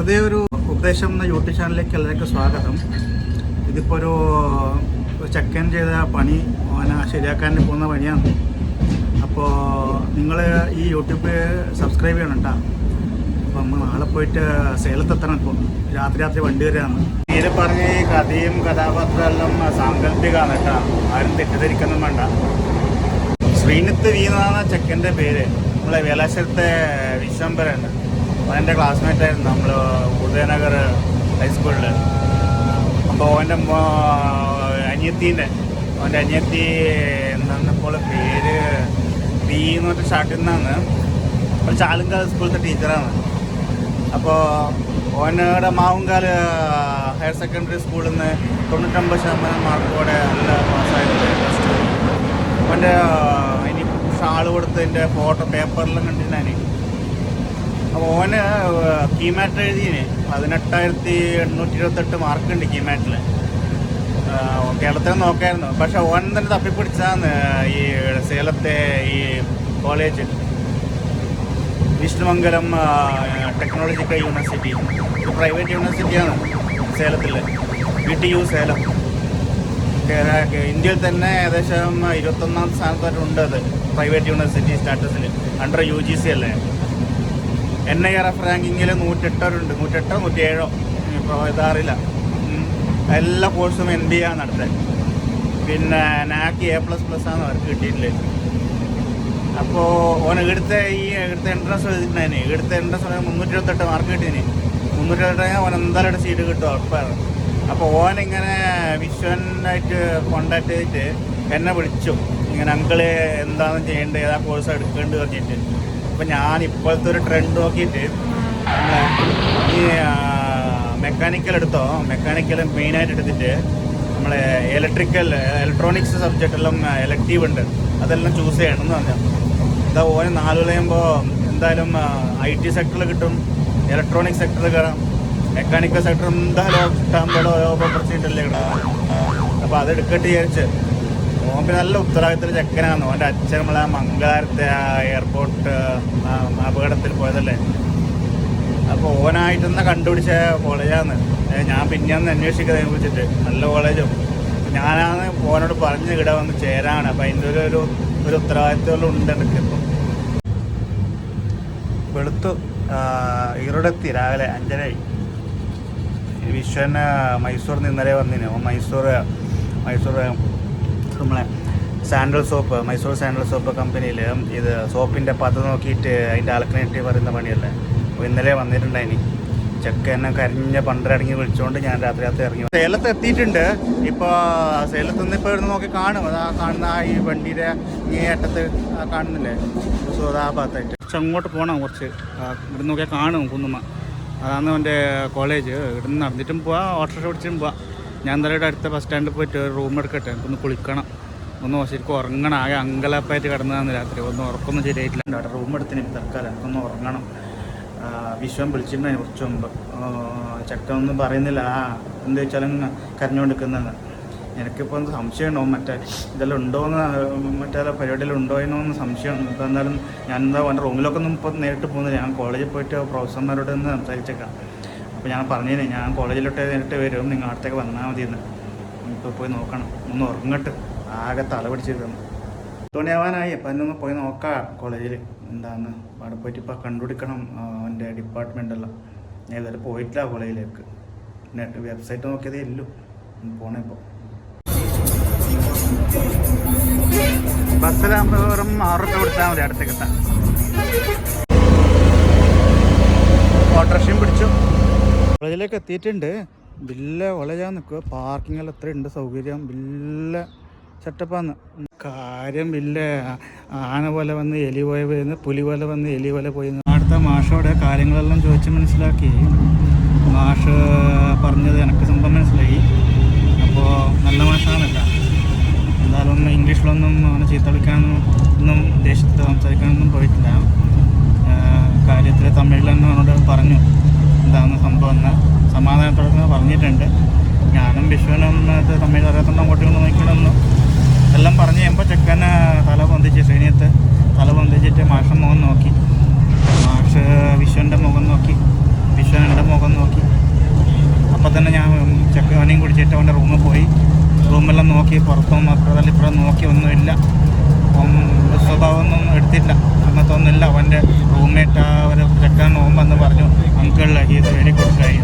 വെറുതെ ഒരു ഉപദേശം എന്ന യൂട്യൂബ് ചാനലിലേക്ക് എല്ലാവർക്കും സ്വാഗതം. ഇതിപ്പോൾ ഒരു ചെക്കൻ ചെയ്ത പണി അവനെ ശരിയാക്കാൻ പോകുന്ന പണിയാണ്. അപ്പോൾ നിങ്ങൾ ഈ യൂട്യൂബ് സബ്സ്ക്രൈബ് ചെയ്യണം കേട്ടോ നമ്മൾ നാളെ പോയിട്ട് സേലത്തെത്തണം ഇപ്പോൾ രാത്രി രാത്രി വണ്ടി വരികയാണ് തീരെ പറഞ്ഞ കഥയും കഥാപാത്രം എല്ലാം സാങ്കല്പികമാണ് കേട്ടോ ആരും തെറ്റിദ്ധരിക്കുന്നു വേണ്ട. ശ്രീനത്ത് വി എന്നാണ് ചെക്കന്റെ പേര്. നമ്മളെ വേലാശ്വരത്തെ വിശ്വംബരൻ അവന്റെ ക്ലാസ്മേറ്റ് ആയിരുന്നു നമ്മൾ ഉദയനഗർ ഹൈസ്കൂളിൽ അപ്പോൾ അവന്റെ അനിയത്തീന്റെ അവന്റെ അനിയത്തി എന്നപ്പോൾ പേര്? പി എന്ന് പറഞ്ഞ ഷാട്ടിൽ നിന്നാണ് അപ്പോൾ ചാലുങ്കാൽ സ്കൂളിലത്തെ ടീച്ചറാണ് അപ്പോൾ ഓനയുടെ മാവുങ്കാൽ ഹയർ സെക്കൻഡറി സ്കൂളിൽ നിന്ന് തൊണ്ണൂറ്റൊമ്പത് ശതമാനം മാർക്കോടെ നല്ല പാസ്സായിട്ടുണ്ട് പ്ലസ് ടു അവന്റെ ഇനി ഷാൾ കൊടുത്തതിന്റെ ഫോട്ടോ പേപ്പറിലും കണ്ടിട്ടാണ് അപ്പോൾ ഓന് കീമാറ്റ് എഴുതിന് പതിനെട്ടായിരത്തി എണ്ണൂറ്റി ഇരുപത്തെട്ട് മാർക്കുണ്ട് കീമാറ്റിൽ കേരളത്തിൽ നോക്കായിരുന്നു. പക്ഷെ ഓൻ തന്നെ തപ്പിപ്പിടിച്ചാന്ന് ഈ സേലത്തെ ഈ കോളേജ്. Vishnumangalam technological university. ഒരു പ്രൈവറ്റ് യൂണിവേഴ്സിറ്റിയാണ് സേലത്തിൽ വി ടി യു സേലം. ഇന്ത്യയിൽ തന്നെ ഏകദേശം ഇരുപത്തൊന്നാം സ്ഥാനത്തായിട്ടുണ്ട് അത് പ്രൈവറ്റ് യൂണിവേഴ്സിറ്റി സ്റ്റാറ്റസിൽ അണ്ടർ യു ജി സി അല്ലേ? എൻ ഐ ആർ എഫ് റാങ്കിങ്ങിൽ നൂറ്റെട്ടവരുണ്ട്. നൂറ്റെട്ടോ നൂറ്റിയേഴോ? ഇപ്പോൾ ഇതറിയില്ല എല്ലാ കോഴ്സും എൻ ബി ആണ് നടത്തുന്നത് പിന്നെ നാക്ക് എ പ്ലസ് പ്ലസ് ആണ് അവർക്ക് കിട്ടിയിട്ടില്ല. അപ്പോൾ ഓൻ എടുത്ത ഈ എടുത്ത എൻട്രൻസ് എഴുതിയിട്ടുണ്ടായിന് എടുത്ത എൻട്രൻസ് മുന്നൂറ്റി ഇരുപത്തെട്ട് മാർക്ക് കിട്ടീന് മുന്നൂറ്റി ഇരുപത്തെട്ട് ഓൻ എന്തായാലും സീറ്റ് കിട്ടും ഉറപ്പാണ്. അപ്പോൾ ഓൻ ഇങ്ങനെ വിശ്വനായിട്ട് കോണ്ടാക്ട് ചെയ്തിട്ട് എന്നെ വിളിച്ചു. ഇങ്ങനെ അങ്കിൾ എന്താണ് ചെയ്യേണ്ടത് ഏതാ കോഴ്സ് എടുക്കേണ്ടത്? പറഞ്ഞിട്ട്. അപ്പോൾ ഞാൻ ഇപ്പോഴത്തെ ഒരു ട്രെൻഡ് നോക്കിയിട്ട് ഈ മെക്കാനിക്കൽ എടുത്തോ മെക്കാനിക്കൽ മെയിനായിട്ട് എടുത്തിട്ട് നമ്മളെ ഇലക്ട്രിക്കൽ ഇലക്ട്രോണിക്സ് സബ്ജക്റ്റ് എല്ലാം എലക്റ്റീവ് ഉണ്ട്. അതെല്ലാം ചൂസ് ചെയ്യണം എന്ന് പറഞ്ഞു. എന്താ ഓന് നാല് കളയുമ്പോൾ എന്തായാലും ഐ ടി സെക്ടറിൽ കിട്ടും ഇലക്ട്രോണിക് സെക്ടറിൽ കയറാം മെക്കാനിക്കൽ സെക്ടർ എന്തായാലും ഓപ്പർച്യൂണിറ്റി അല്ലേ കിട്ടാം അപ്പോൾ അത് എടുക്കട്ടെ വിചാരിച്ച്. പിന്നെ നല്ല ഉത്തരവാദിത്തത്തിൽ ചെക്കനാണ്. ഓന്റെ അച്ഛൻ നമ്മളെ മംഗളാരത്തെ ആ എയർപോർട്ട് അപകടത്തിൽ പോയതല്ലേ? അപ്പോൾ ഓനായിട്ട് തന്നെ കണ്ടുപിടിച്ച കോളേജാണ് ഞാൻ പിന്നെ ഒന്ന് അന്വേഷിക്കുന്നതിനെ കുറിച്ചിട്ട്. നല്ല കോളേജും. ഞാനാണ് ഓനോട് പറഞ്ഞ് ഇവിടെ വന്ന് ചേരാണ് അപ്പം അതിന്റെ ഒരു ഒരു ഒരു ഉത്തരവാദിത്വം ഉണ്ട് എനിക്ക് ഇപ്പം. വെളുത്തു ഈറോടെത്തി രാവിലെ അഞ്ചരയായി. വിശ്വന് മൈസൂറിൽ നിന്ന് ഇന്നലെ വന്നിന്. മൈസൂർ മൈസൂർ നമ്മളെ sandal soap Mysore sandal soap കമ്പനിയിൽ ഇത് സോപ്പിന്റെ പത നോക്കിയിട്ട് അതിന്റെ ആൾക്കിനായിട്ട് പറയുന്ന പണിയല്ലേ? അപ്പോൾ ഇന്നലെ വന്നിട്ടുണ്ടായിനി. ചെക്ക എന്നെ കരിഞ്ഞ പണ്ടരടങ്ങി വിളിച്ചുകൊണ്ട് ഞാൻ രാത്രി രാത്രി ഇറങ്ങി സേലത്ത് എത്തിയിട്ടുണ്ട്. ഇപ്പോൾ സേലത്ത് നിന്ന് ഇപ്പോൾ ഇവിടുന്ന് നോക്കി കാണും. അതാ കാണുന്ന ആ ഈ വണ്ടിയുടെ ഈ അറ്റത്ത് കാണുന്നില്ലേ? സോ ആ ഭാഗത്തായിട്ട്. കുറച്ച് അങ്ങോട്ട് പോകണം കുറച്ച്. ഇവിടെ നോക്കിയാൽ കാണും കുന്നുമ്മ. അതാണ് എന്റെ കോളേജ്. ഇവിടുന്ന് നടന്നിട്ടും പോവാം ഓട്ടോറിക്ഷ പിടിച്ചിട്ടും പോവാം. ഞാൻ എന്തായാലും അടുത്ത ബസ് സ്റ്റാൻഡിൽ പോയിട്ട് റൂം എടുക്കട്ടെ? എനിക്കൊന്ന് കുളിക്കണം. ഒന്ന് ശരിക്കും ഉറങ്ങണം. ആകെ അങ്കലപ്പായിട്ട് കിടന്നതാണ് രാത്രി. ഒന്ന് ഉറക്കൊന്നും ശരിയായിട്ടില്ല. അവിടെ റൂം എടുത്തിന് തൽക്കാലം. എനിക്കൊന്ന് ഉറങ്ങണം. വിശ്വം വിളിച്ചിട്ടുണ്ടായി കുറച്ച് മുമ്പ്. ആ, ഒന്നും പറയുന്നില്ല. ആ എന്താ വെച്ചാലും കരഞ്ഞുകൊണ്ടിരിക്കുന്നതാണ്. എനിക്കിപ്പോൾ സംശയമുണ്ടോ? മറ്റേ ഇതെല്ലാം ഉണ്ടോയെന്ന് മറ്റേ പരിപാടിയിൽ ഉണ്ടോ എന്നൊന്ന് സംശയമുണ്ട് ഇപ്പോൾ എന്തായാലും ഞാൻ എന്താ എന്റെ റൂമിലൊക്കെ ഒന്നും ഇപ്പോൾ നേരിട്ട് പോകുന്നില്ല. ഞാൻ കോളേജിൽ പോയിട്ട് പ്രൊഫസർമാരോട് ഒന്ന് സംസാരിച്ചേക്കാം. അപ്പോൾ ഞാൻ പറഞ്ഞേ ഞാൻ കോളേജിലോട്ട് നേരിട്ട് വരും നിങ്ങൾ അടുത്തേക്ക് വന്നാൽ മതി എന്ന് ഇപ്പോൾ പോയി നോക്കണം. ഒന്ന് ഉറങ്ങട്ട്. ആകെ തല പിടിച്ചിരുന്നു തുണിയാവാനായി. അപ്പം എന്നൊന്ന് പോയി നോക്കാം കോളേജിൽ എന്താന്ന്? അവിടെ പോയിട്ട് ഇപ്പോൾ കണ്ടുപിടിക്കണം എന്റെ ഡിപ്പാർട്ട്മെന്റെല്ലാം ഞാൻ ഇതുവരെ പോയിട്ടില്ല കോളേജിലേക്ക്. നെറ്റ് വെബ്സൈറ്റ് നോക്കിയതേ ഇല്ലു പോണേ ഇപ്പോൾ ബസ്സിലാകുമ്പോൾ വെറും ആറ് കൊടുത്താൽ മതി അടുത്തേക്ക് കോളേജിലേക്ക് എത്തിയിട്ടുണ്ട്. വില്ല വളരാൻ നിൽക്കുക. പാർക്കിങ്ങിൽ എത്ര ഉണ്ട്. സൗകര്യം വില്ല ചട്ടപ്പാന്ന് കാര്യം വില്ല ആന പോലെ വന്ന് എലി പോയ പോയിരുന്നു. പുലി പോലെ വന്ന് എലി പോലെ പോയി അടുത്ത മാഷോടെ കാര്യങ്ങളെല്ലാം ചോദിച്ച് മനസ്സിലാക്കി. മാഷ് പറഞ്ഞത് എനിക്ക് സംഭവം മനസ്സിലായി. അപ്പോൾ നല്ല മാഷാണല്ല. എന്തായാലും ഒന്നും ഇംഗ്ലീഷിലൊന്നും അവനെ ചീത്ത വിളിക്കാനൊന്നും ഒന്നും ദേശത്ത് സംസാരിക്കാനൊന്നും പോയിട്ടില്ല. കാര്യത്തിൽ തമിഴിൽ തന്നെ അവനോട് പറഞ്ഞു. വന്ന് സമാധാനത്തോടെ പറഞ്ഞിട്ടുണ്ട്. ഞാനും വിഷുവിനും അത് തമ്മിൽ അറിയാത്തോണ്ട് അങ്ങോട്ടും നോക്കിക്കണമെന്നും എല്ലാം പറഞ്ഞ് കഴിയുമ്പോൾ ചെക്കനെ തല പൊന്തിച്ച് ശ്രീനിയത്ത് തല പൊന്തിച്ചിട്ട് മാഷൻ മുഖം നോക്കി. മാഷ് വിഷുവിന്റെ മുഖം നോക്കി. വിഷുവിന്റെ മുഖം നോക്കി. അപ്പോൾ തന്നെ ഞാൻ ചെക്കവനെയും കുടിച്ചിട്ട് അവന്റെ റൂമിൽ പോയി. റൂമെല്ലാം നോക്കി പുറത്തും അപ്പുറത്തല്ല ഇപ്പുറം നോക്കി ഒന്നുമില്ല. അവൻ സ്വഭാവമൊന്നും എടുത്തില്ല അന്നത്തൊന്നുമില്ല. അവന്റെ റൂംമേറ്റ് അവരെ ചെക്കാൻ പോകുമ്പോൾ പറഞ്ഞു uncle he's very good guy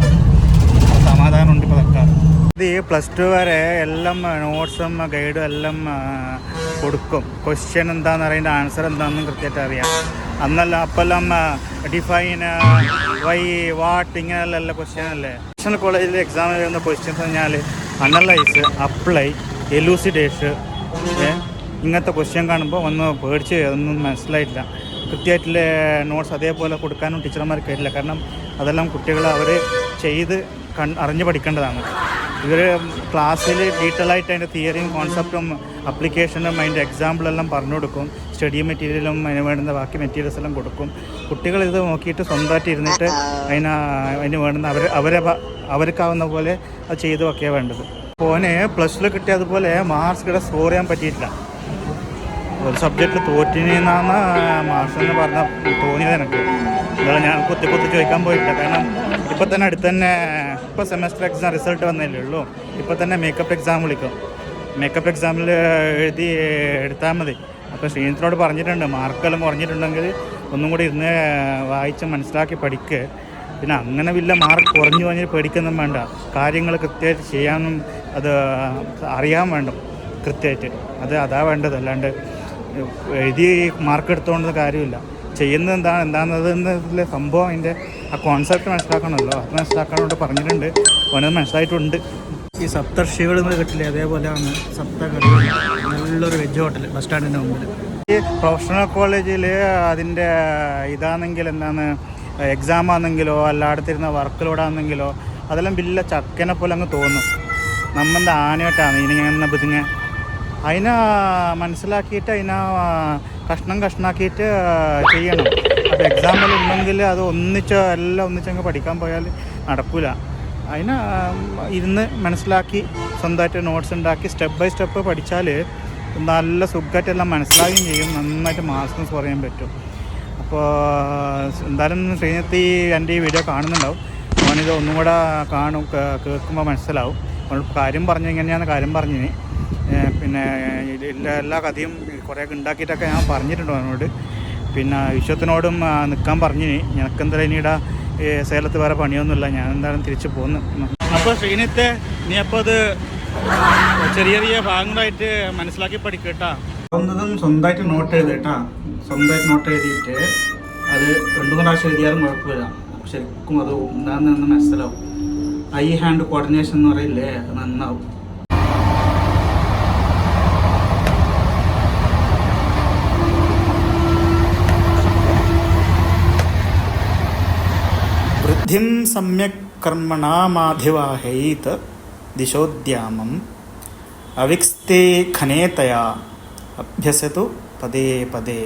സമാധാനമുണ്ട് ഇപ്പോൾ തൽക്കാലം ഈ പ്ലസ് ടു വരെ എല്ലാം നോട്ട്സും ഗൈഡും എല്ലാം കൊടുക്കും. ക്വസ്റ്റ്യൻ എന്താണെന്ന് അറിയേണ്ട ആൻസർ എന്താണെന്നും കൃത്യമായിട്ട് അറിയാം. അന്നല്ല അപ്പെല്ലാം ഡിഫൈൻ വൈ വാട്ട് ഇങ്ങനെയുള്ള ക്വസ്റ്റ്യൻ അല്ലേ? നാഷണൽ കോളേജിൽ എക്സാം എഴുതുന്ന ക്വസ്റ്റ്യൻസ് പറഞ്ഞാൽ അനലൈസ് അപ്ലൈ എലൂസിഡേഷ് ഇങ്ങനത്തെ ക്വസ്റ്റ്യൻ കാണുമ്പോൾ ഒന്ന് പേടിച്ച് അതൊന്നും മനസ്സിലായിട്ടില്ല. കൃത്യമായിട്ടുള്ള നോട്ട്സ് അതേപോലെ കൊടുക്കാനും ടീച്ചർമാർക്ക് കഴിയില്ല കാരണം അതെല്ലാം കുട്ടികൾ അവർ ചെയ്ത് കൺ അറിഞ്ഞ് പഠിക്കേണ്ടതാണ്. ഇവർ ക്ലാസ്സിൽ ഡീറ്റെയിൽ ആയിട്ട് അതിന്റെ തിയറിയും കോൺസെപ്റ്റും അപ്ലിക്കേഷനും അതിന്റെ എക്സാമ്പിളെല്ലാം പറഞ്ഞു കൊടുക്കും. സ്റ്റഡി മെറ്റീരിയലും അതിന് വേണ്ടുന്ന ബാക്കി മെറ്റീരിയൽസ് എല്ലാം കൊടുക്കും. കുട്ടികൾ ഇത് നോക്കിയിട്ട് സ്വന്തമായിട്ട് ഇരുന്നിട്ട് അതിന് അതിന് വേണ്ടുന്ന അവർ അവരെ അവർക്കാവുന്ന പോലെ അത് ചെയ്തു ഒക്കെയാണ് വേണ്ടത്. ഫോന് പ്ലസ് ടു കിട്ടിയതുപോലെ മാർക്സ് കിട്ടാൻ സ്കോർ ചെയ്യാൻ പറ്റിയിട്ടില്ല. ഒരു സബ്ജക്റ്റിൽ തോറ്റിനെന്നാണ് മാഷെന്ന് പറഞ്ഞ തോന്നിയത് എനിക്ക്. എന്താ ഞാൻ കുത്തി കുത്തി ചോദിക്കാൻ പോയിട്ടില്ല. കാരണം ഇപ്പം തന്നെ അടുത്ത് തന്നെ ഇപ്പോൾ സെമസ്റ്റർ എക്സാം റിസൾട്ട് വന്നല്ലേ ഉള്ളൂ. ഇപ്പം തന്നെ മേക്കപ്പ് എക്സാം വിളിക്കും. മേക്കപ്പ് എക്സാമിൽ എഴുതി എടുത്താൽ മതി. അപ്പോൾ ശ്രീനിത്തിനോട് പറഞ്ഞിട്ടുണ്ട് മാർക്കെല്ലാം കുറഞ്ഞിട്ടുണ്ടെങ്കിൽ ഒന്നും കൂടി ഇരുന്ന് വായിച്ച് മനസ്സിലാക്കി പഠിക്കുക പിന്നെ അങ്ങനെ വലിയ മാർക്ക് കുറഞ്ഞു കഴിഞ്ഞാൽ പേടിക്കൊന്നും വേണ്ട. കാര്യങ്ങൾ കൃത്യമായിട്ട് ചെയ്യാനും അത് അറിയാൻ വേണ്ട കൃത്യമായിട്ട്. അത് അതാ വേണ്ടത്. അല്ലാണ്ട് എഴുതി മാർക്ക് എടുത്തുകൊണ്ട് കാര്യമില്ല. ചെയ്യുന്നത് എന്താണ് എന്താണെന്നതിലെ സംഭവം അതിന്റെ ആ കോൺസെപ്റ്റ് മനസ്സിലാക്കണമല്ലോ. അത് മനസ്സിലാക്കാനോട് പറഞ്ഞിട്ടുണ്ട്. അവനത് മനസ്സിലായിട്ടുണ്ട്. ഈ സപ്തർഷികൾ എന്ന് കിട്ടില്ലേ? അതേപോലെയാണ് സപ്തകടി നല്ലൊരു വെജ് ഹോട്ടൽ ബസ് സ്റ്റാൻഡിന്റെ മുമ്പിൽ. ഈ പ്രൊഫഷണൽ കോളേജിൽ അതിന്റെ ഇതാണെങ്കിൽ എന്താണ് എക്സാം ആണെങ്കിലോ അല്ലാടത്തിരുന്ന വർക്ക് ലോഡാണെങ്കിലോ അതെല്ലാം വലിയ ചക്കനെ പോലെ അങ്ങ് തോന്നും. നമ്മന്റെ ആനയോട്ടാണ് ഇനി ഞാൻ ബുദ്ധിങ്ങ അതിനെ മനസ്സിലാക്കിയിട്ട് അതിനെ കഷ്ണം കഷ്ണാക്കിയിട്ട് ചെയ്യണം. അപ്പോൾ എക്സാമ്പിൾ ഉണ്ടെങ്കിൽ അത് ഒന്നിച്ച് എല്ലാം ഒന്നിച്ചങ്ങ് പഠിക്കാൻ പോയാൽ നടക്കില്ല അതിനെ ഇരുന്ന് മനസ്സിലാക്കി സ്വന്തമായിട്ട് നോട്ട്സ് ഉണ്ടാക്കി സ്റ്റെപ്പ് ബൈ സ്റ്റെപ്പ് പഠിച്ചാൽ നല്ല സുഖമായിട്ട് എല്ലാം ചെയ്യും. നന്നായിട്ട് മാസ്റ്റേഴ്സ് പറയാൻ പറ്റും. അപ്പോൾ എന്തായാലും ശ്രീനത്തി എന്റെ ഈ വീഡിയോ കാണുന്നുണ്ടാവും. അവനിത് ഒന്നും കൂടെ കാണും കേൾക്കുമ്പോൾ മനസ്സിലാവും. കാര്യം പറഞ്ഞു എങ്ങനെയാണെന്ന് കാര്യം പറഞ്ഞിന്. പിന്നെ എല്ലാ എല്ലാ കഥയും കുറേയൊക്കെ ഉണ്ടാക്കിയിട്ടൊക്കെ ഞാൻ പറഞ്ഞിട്ടുണ്ട് അവനോട്. പിന്നെ വിശ്വത്തിനോടും നിൽക്കാൻ നിൽക്കാൻ നിനക്ക് ഞനക്കെന്തായാലും ഇനിയുടെ സേലത്ത് വേറെ പണിയൊന്നുമില്ല. ഞാൻ എന്തായാലും തിരിച്ചു പോന്നു. അപ്പോൾ ശ്രീനിത്തെ നീ അപ്പോൾ അത് ചെറിയ ചെറിയ ഭാഗങ്ങളായിട്ട് മനസ്സിലാക്കി പഠിക്കട്ടാ സ്വന്തമായിട്ട് നോട്ട് എഴുതട്ടാ സ്വന്തമായിട്ട് നോട്ട് എഴുതിയിട്ട് അത് രണ്ടു മൂന്ന് പ്രാവശ്യം എഴുതിയാലും കുഴപ്പമില്ല. ശരിക്കും അത് എന്താണെന്ന് മനസ്സിലാവും. ഐ ഹാൻഡ് കോർഡിനേഷൻ എന്ന് പറയില്ലേ? അത് നന്നാവും. సిద్ధిం సమ్యక్ కర్మణామాధివాహయీత్ దిశోద్యామం అవిక్స్తే ఖనేతయా అభ్యసతు పదే పదే